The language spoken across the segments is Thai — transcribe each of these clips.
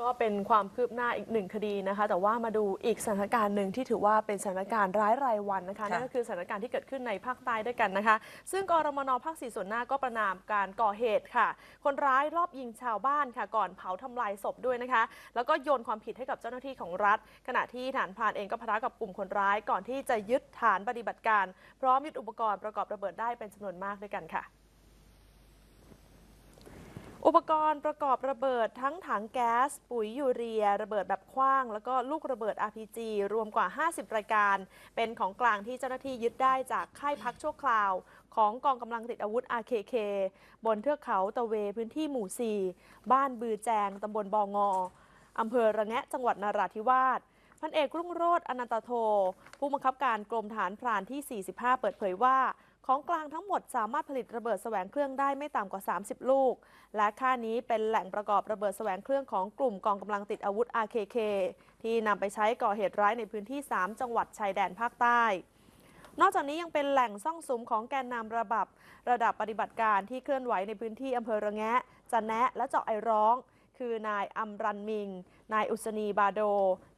ก็เป็นความคืบหน้าอีกหนึ่งคดีนะคะ แต่ว่ามาดูอีกสถานการณ์หนึ่งที่ถือว่าเป็นสถานการณ์ร้ายรายวันนะคะค่ะนั่นก็คือสถานการณ์ที่เกิดขึ้นในภาคใต้ด้วยกันนะคะ ซึ่งกรมนภาคสี่ส่วนหน้าก็ประนามการก่อเหตุค่ะ คนร้ายรอบยิงชาวบ้านค่ะ ก่อนเผาทำลายศพด้วยนะคะ แล้วก็โยนความผิดให้กับเจ้าหน้าที่ของรัฐ ขณะที่ฐานพรานเองก็พะทะกับกลุ่มคนร้าย ก่อนที่จะยึดฐานปฏิบัติการ พร้อมยึดอุปกรณ์ประกอบระเบิดได้เป็นจำนวนมากด้วยกันค่ะ อุปกรณ์ประกอบระเบิดทั้งถังแก๊ส ปุ๋ยยูเรีย ระเบิดแบบขว้าง แล้วก็ลูกระเบิด RPG รวมกว่า 50 รายการ เป็นของกลางที่เจ้าหน้าที่ยึดได้จากค่ายพักชั่วคราว ของกองกำลังติดอาวุธ RKK บนเทือกเขาตะเวพื้นที่หมู่ 4 บ้านบือแจงตำบลบองออำเภอระแงะจังหวัดนราธิวาสพันเอกรุ่งโรจน์อนันตโท ผู้บังคับการกรมฐานพรานที่ 45 เปิดเผยว่า ของกลางทั้งหมดสามารถผลิตระเบิดแสวงเครื่องได้ไม่ต่ำกว่า 30 ลูก และค่านี้เป็นแหล่งประกอบระเบิดแสวงเครื่องของกลุ่มกองกำลังติดอาวุธ RKK ที่นำไปใช้ก่อเหตุร้ายในพื้นที่ 3 จังหวัดชายแดนภาคใต้ นอกจากนี้ยังเป็นแหล่งซ่องสุมของแกนนำระบับ ระดับปฏิบัติการที่เคลื่อนไหวในพื้นที่อำเภอระแงะจะแนะและเจาะไอร้อง คือนายอัมรันมิง นายอุศนีบาโด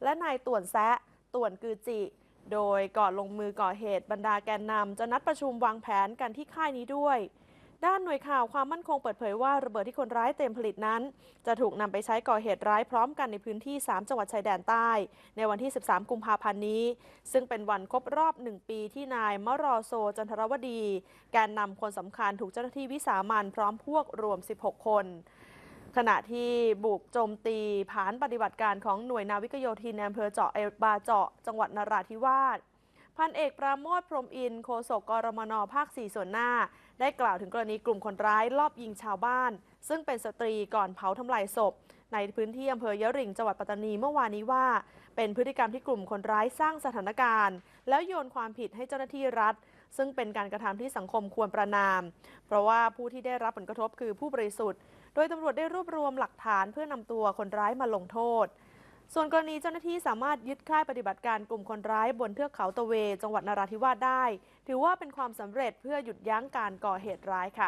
และนายต่วนแซะต่วนกือจิ โดยก่อนลงมือก่อเหตุบรรดาแกนนำจะนัดประชุมวางแผนกันที่ค่ายนี้ด้วย ด้านหน่วยข่าวความมั่นคงเปิดเผยว่าระเบิดที่คนร้ายเตรียมผลิตนั้น จะถูกนำไปใช้ก่อเหตุร้ายพร้อมกันในพื้นที่ 3 จังหวัดชายแดนใต้ ในวันที่ 13 กุมภาพันธ์นี้ ซึ่งเป็นวันครบรอบ 1 ปีที่นายมรอโซจันทรวดี แกนนำคนสำคัญถูกเจ้าหน้าที่วิสามันพร้อมพวกรวม 16 คน ขณะที่บุกโจมตีผานปฏิบัติการของหน่วยนาวิกโยธินในอำเภอเจาะเอบาเจาะ จังหวัดนราธิวาสพันเอกปราโมทพรมอินโฆษกกรมนภาค 4 ส่วนหน้า ได้กล่าวถึงกรณีกลุ่มคนร้ายลอบยิงชาวบ้าน ซึ่งเป็นสตรีก่อนเผาทำลายศพ ในพื้นที่อำเภอยะริงจังหวัดปัตตานีเมื่อวานนี้ว่า เป็นพฤติกรรมที่กลุ่มคนร้ายสร้างสถานการณ์ แล้วโยนความผิดให้เจ้าหน้าที่รัฐ ซึ่งเป็นการกระทำที่สังคมควรประนาม เพราะว่าผู้ที่ได้รับผลกระทบคือผู้บริสุทธิ์ โดยตำรวจได้รวบรวมหลักฐานเพื่อนำตัวคนร้ายมาลงโทษ ส่วนกรณีเจ้าหน้าที่สามารถยึดค่ายปฏิบัติการกลุ่มคนร้ายบนเทือกเขาตะเว จังหวัดนราธิวาสได้ ถือว่าเป็นความสำเร็จเพื่อหยุดยั้งการก่อเหตุร้ายค่ะ